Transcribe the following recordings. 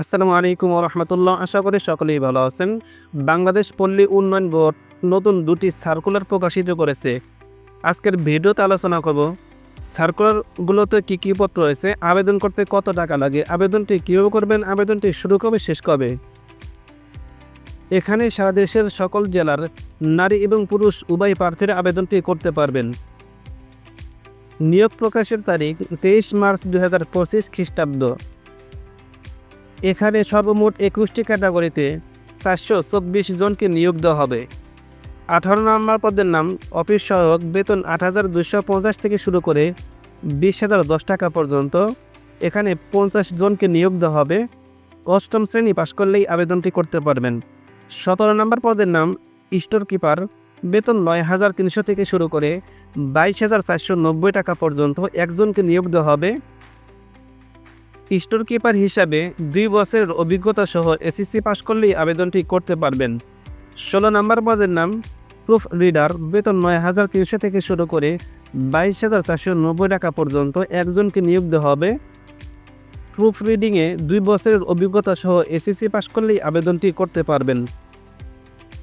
আসসালামু আলাইকুম রহমতুল্লাহ। আশা করি সকলেই ভালো আছেন। বাংলাদেশ পল্লী উন্নয়ন বোর্ড নতুন দুটি সার্কুলার প্রকাশিত করেছে। আজকের ভিডিওতে আলোচনা করব, সার্কুলারগুলোতে কী কী পত্র রয়েছে, আবেদন করতে কত টাকা লাগে, আবেদনটি কীভাবে করবেন, আবেদনটি শুরু কবে, শেষ কবে? এখানে সারা দেশের সকল জেলার নারী এবং পুরুষ উভয় প্রার্থীরা আবেদনটি করতে পারবেন। নিয়োগ প্রকাশের তারিখ তেইশ মার্চ দু হাজার পঁচিশ খ্রিস্টাব্দ। এখানে সর্বমোট একুশটি ক্যাটাগরিতে চারশো চব্বিশ জনকে নিয়োগ দেওয়া হবে। আঠারো নম্বর পদের নাম অফিস সহায়ক বেতন আট হাজার দুশো পঞ্চাশ থেকে শুরু করে বিশ হাজার দশ টাকা পর্যন্ত। এখানে পঞ্চাশ জনকে নিয়োগ দেওয়া হবে। অষ্টম শ্রেণি পাশ করলেই আবেদনটি করতে পারবেন। সতেরো নম্বর পদের নাম স্টোর কিপার বেতন নয় হাজার তিনশো থেকে শুরু করে বাইশ হাজার চারশো নব্বই টাকা পর্যন্ত একজনকে নিয়োগ দেওয়া হবে। স্টোর কিপার হিসাবে দুই বছরের অভিজ্ঞতা সহ এসএসসি পাশ করলেই আবেদনটি করতে পারবেন। ষোলো নম্বর পদের নাম প্রুফ রিডার বেতন নয় হাজার তিনশো থেকে শুরু করে বাইশ হাজার চারশো নব্বই টাকা পর্যন্ত একজনকে নিয়োগ দেওয়া হবে। প্রুফ রিডিংয়ে দুই বছরের অভিজ্ঞতা সহ এসএসসি পাশ করলেই আবেদনটি করতে পারবেন।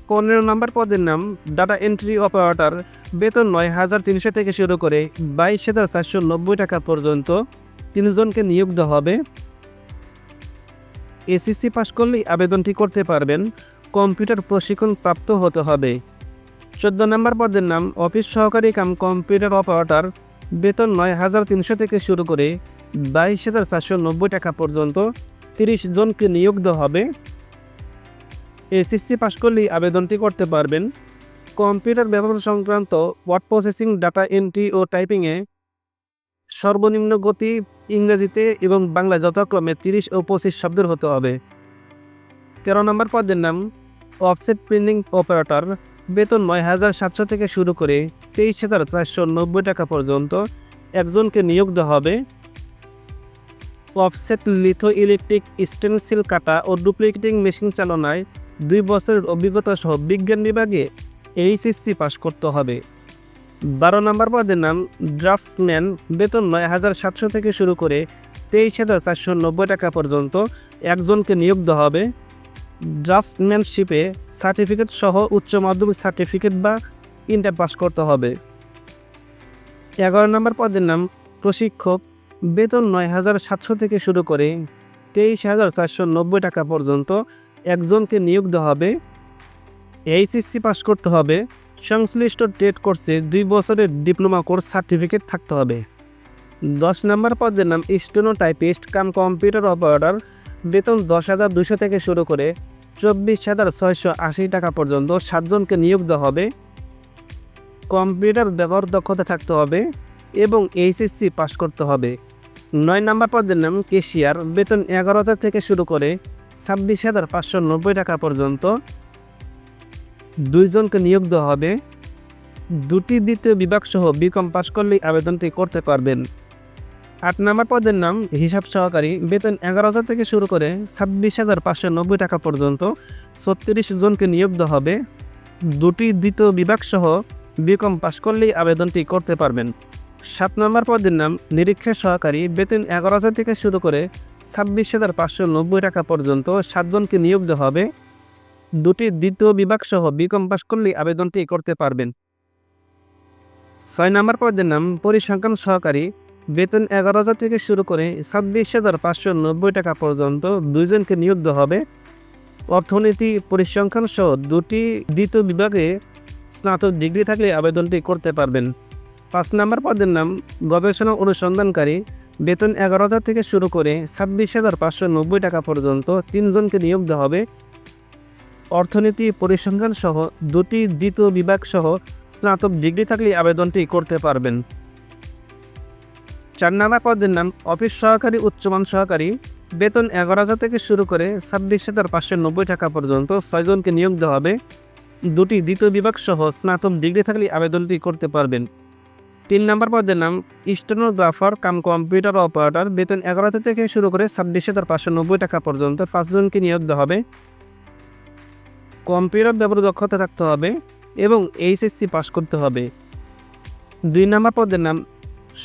পনেরো নম্বর পদের নাম ডাটা এন্ট্রি অপারেটর বেতন নয় হাজার তিনশো থেকে শুরু করে বাইশ হাজার চারশো নব্বই টাকা পর্যন্ত তিনজনকে নিয়োগ দেওয়া হবে। এসিসি পাশ করলেই আবেদনটি করতে পারবেন। কম্পিউটার প্রশিক্ষণ প্রাপ্ত হতে হবে। চোদ্দ নম্বর পদের নাম, অফিস সহকারী কাম কম্পিউটার অপারেটর। বেতন নয় হাজার তিনশো থেকে শুরু করে বাইশ হাজার চারশো নব্বই টাকা পর্যন্ত তিরিশ জনকে নিয়োগ দেওয়া হবে। এসএসসি পাশ করলেই আবেদনটি করতে পারবেন। কম্পিউটার ব্যবহার সংক্রান্ত ওয়ার্ড প্রসেসিং, ডাটা এন্ট্রি ও টাইপিংয়ে সর্বনিম্ন গতি ইংরেজিতে এবং বাংলা যথাক্রমে তিরিশ ও পঁচিশ শব্দের হতে হবে। তেরো নম্বর পদের নাম, অফসেট প্রিন্টিং অপারেটর। বেতন নয় হাজার সাতশো থেকে শুরু করে তেইশ হাজার চারশো নব্বই টাকা পর্যন্ত একজনকে নিয়োগ দেওয়া হবে। অফসেট লিথো ইলেকট্রিক স্টেনসিল কাটা ও ডুপ্লিকেটিং মেশিন চালনায় দুই বছরের অভিজ্ঞতা সহ বিজ্ঞান বিভাগে এইচএসসি পাশ করতে হবে। বারো নম্বর পদের নাম ড্রাফটসম্যান, বেতন নয় হাজার সাতশো থেকে শুরু করে তেইশ হাজার চারশো নব্বই টাকা পর্যন্ত একজনকে নিয়োগ দেওয়া হবে। ড্রাফটসম্যানশিপে সার্টিফিকেট সহ উচ্চ মাধ্যমিক সার্টিফিকেট বা ইন্টার পাস করতে হবে। এগারো নম্বর পদের নাম প্রশিক্ষক, বেতন নয় হাজার সাতশো থেকে শুরু করে তেইশ হাজার চারশো নব্বই টাকা পর্যন্ত একজনকে নিয়োগ দেওয়া হবে। এইচএসসি পাস করতে হবে। সংশ্লিষ্ট ট্রেড কোর্সে দুই বছরের ডিপ্লোমা কোর্স সার্টিফিকেট থাকতে হবে। দশ নম্বর পদের নাম steno typist cum computer operator, বেতন দশ হাজার দুশো থেকে শুরু করে চব্বিশ হাজার ছয়শো আশি টাকা পর্যন্ত সাতজনকে নিয়োগ দেওয়া হবে। কম্পিউটার ব্যবহার দক্ষতা থাকতে হবে এবং এইচএসসি পাশ করতে হবে। নয় নম্বর পদের নাম কেশিয়ার, বেতন এগারো হাজার থেকে শুরু করে ছাব্বিশ হাজার পাঁচশো নব্বই টাকা পর্যন্ত দুইজনকে নিয়োগ দেওয়া হবে। দুটি দ্বিতীয় বিভাগ সহ বিকম পাশ করলেই আবেদনটি করতে পারবেন। আট নম্বর পদের নাম, হিসাব সহকারী, বেতন এগারো হাজার থেকে শুরু করে ছাব্বিশ হাজার পাঁচশো নব্বই টাকা পর্যন্ত ছত্রিশ জনকে নিয়োগ দেওয়া হবে। দুটি দ্বিতীয় বিভাগ সহ বিকম পাশ করলেই আবেদনটি করতে পারবেন। সাত নম্বর পদের নাম, নিরীক্ষা সহকারী, বেতন এগারো হাজার থেকে শুরু করে ছাব্বিশ হাজার পাঁচশো নব্বই টাকা পর্যন্ত সাতজনকে নিয়োগ দেওয়া হবে। দুটি দ্বিতীয় বিভাগ সহ বিকম পাশ করলে আবেদনটি করতে পারবেন। ছয় নম্বর পদের নাম, পরিসংখ্যান সহকারী। বেতন এগারো হাজার থেকে শুরু করে ছাব্বিশ হাজার পাঁচশো নব্বই টাকা পর্যন্ত দুইজনকে নিয়োগ হবে। অর্থনীতি পরিসংখ্যান সহ দুটি দ্বিতীয় বিভাগে স্নাতক ডিগ্রি থাকলে আবেদনটি করতে পারবেন। পাঁচ নম্বর পদের নাম, গবেষণা অনুসন্ধানকারী। বেতন এগারো হাজার থেকে শুরু করে ছাব্বিশ হাজার পাঁচশো নব্বই টাকা পর্যন্ত তিনজনকে নিয়োগ দেওয়া হবে। অর্থনীতি পরিসংখ্যান সহ দুটি দ্বিতীয় বিভাগ সহ স্নাতক ডিগ্রি থাকলে আবেদনটি করতে পারবেন। চার নাম্বার পদের নাম, অফিস সহকারী, উচ্চমান সহকারী। বেতন এগারো হাজার থেকে শুরু করে ছাব্বিশ হাজার পাঁচশো নব্বই টাকা পর্যন্ত ছয়জনকে নিয়োগ দেওয়া হবে। দুটি দ্বিতীয় বিভাগ সহ স্নাতক ডিগ্রি থাকলে আবেদনটি করতে পারবেন। তিন নম্বর পদের নাম, স্টেনোগ্রাফার, কাম কম্পিউটার অপারেটর। বেতন এগারো থেকে শুরু করে ছাব্বিশ হাজার পাঁচশো নব্বই টাকা পর্যন্ত পাঁচজনকে নিয়োগ দেওয়া হবে। কম্পিউটার ব্যবহার দক্ষতা থাকতে হবে এবং এইচএসসি পাস করতে হবে। দুই নম্বর পদের নাম,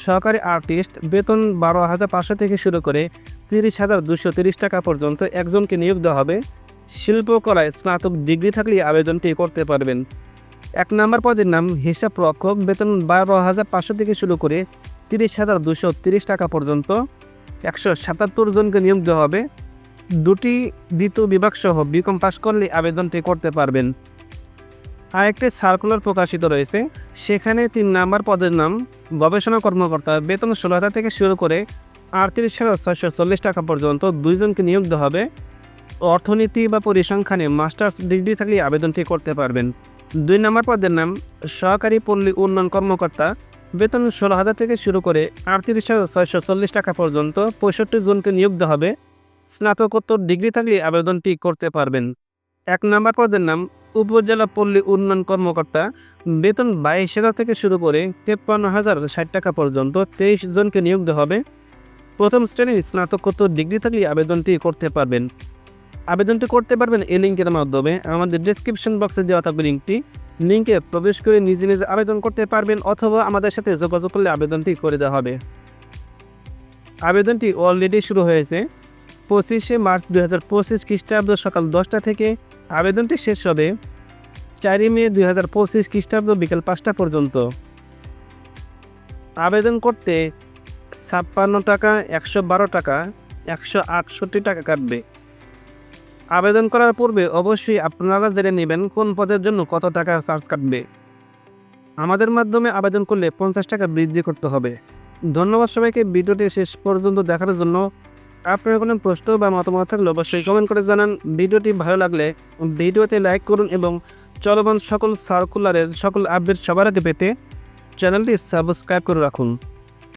সহকারী আর্টিস্ট, বেতন বারো হাজার পাঁচশো থেকে শুরু করে তিরিশ হাজার দুশো তিরিশ টাকা পর্যন্ত একজনকে নিয়োগ দেওয়া হবে। শিল্পকলায় স্নাতক ডিগ্রি থাকলে আবেদনটি করতে পারবেন। এক নম্বর পদের নাম, হিসাব রক্ষক, বেতন বারো হাজার পাঁচশো থেকে শুরু করে তিরিশ হাজার দুশো তিরিশ টাকা পর্যন্ত একশো সাতাত্তর জনকে নিয়োগ দেওয়া হবে। দুটি দ্বিতীয় বিভাগ সহ বিকম পাশ করলে আবেদনটি করতে পারবেন। আরেকটি সার্কুলার প্রকাশিত রয়েছে। সেখানে তিন নাম্বার পদের নাম, গবেষণা কর্মকর্তা, বেতন ষোলো হাজার থেকে শুরু করে আটত্রিশ হাজার ছয়শো চল্লিশ টাকা পর্যন্ত দুইজনকে নিয়োগ দেওয়া হবে। অর্থনীতি বা পরিসংখ্যানে মাস্টার্স ডিগ্রি থাকলে আবেদনটি করতে পারবেন। দুই নম্বর পদের নাম, সহকারী পল্লী উন্নয়ন কর্মকর্তা, বেতন ষোলো হাজার থেকে শুরু করে আটত্রিশ হাজার ছয়শো চল্লিশ টাকা পর্যন্ত পঁয়ষট্টি জনকে নিয়োগ দেওয়া হবে। স্নাতকোত্তর ডিগ্রি থাকলে আবেদনটি করতে পারবেন। এক নম্বর পদের নাম, উপজেলা পল্লী উন্নয়ন কর্মকর্তা। বেতন বাইশ হাজার থেকে শুরু করে তেপ্পান্ন হাজার ষাট টাকা পর্যন্ত তেইশ জনকে নিয়োগ দেওয়া হবে। প্রথম শ্রেণির স্নাতকোত্তর ডিগ্রি থাকলে আবেদনটি করতে পারবেন। আবেদনটি করতে পারবেন এই লিঙ্কের মাধ্যমে। আমাদের ডিসক্রিপশন বক্সে দেওয়া থাকবে লিঙ্কটি। লিঙ্কে প্রবেশ করে নিজে নিজে আবেদন করতে পারবেন অথবা আমাদের সাথে যোগাযোগ করলে আবেদনটি করে দেওয়া হবে। আবেদনটি অলরেডি শুরু হয়েছে। পঁচিশে মার্চ দু হাজার পঁচিশ খ্রিস্টাব্দ সকাল দশটা থেকে আবেদনটি শেষ হবে চারই মে দুই হাজার পঁচিশ খ্রিস্টাব্দ বিকেল পাঁচটা পর্যন্ত। আবেদন করতে ছাপ্পান্ন টাকা, একশো বারো টাকা, একশো আটষট্টি টাকা কাটবে। আবেদন করার পূর্বে অবশ্যই আপনারা জেনে নেবেন কোন পদের জন্য কত টাকা চার্জ কাটবে। আমাদের মাধ্যমে আবেদন করলে পঞ্চাশ টাকা বৃদ্ধি করতে হবে। ধন্যবাদ সবাইকে, ভিডিওটি শেষ পর্যন্ত দেখার জন্য আপনার কোনো প্রশ্ন বা মতামত থাকলে অবশ্যই কমেন্ট করে জানান। ভিডিওটি ভালো লাগলে ভিডিওতে লাইক করুন এবং চলমান সকল সার্কুলারের সকল আপডেট সবার আগে পেতে চ্যানেলটি সাবস্ক্রাইব করে রাখুন।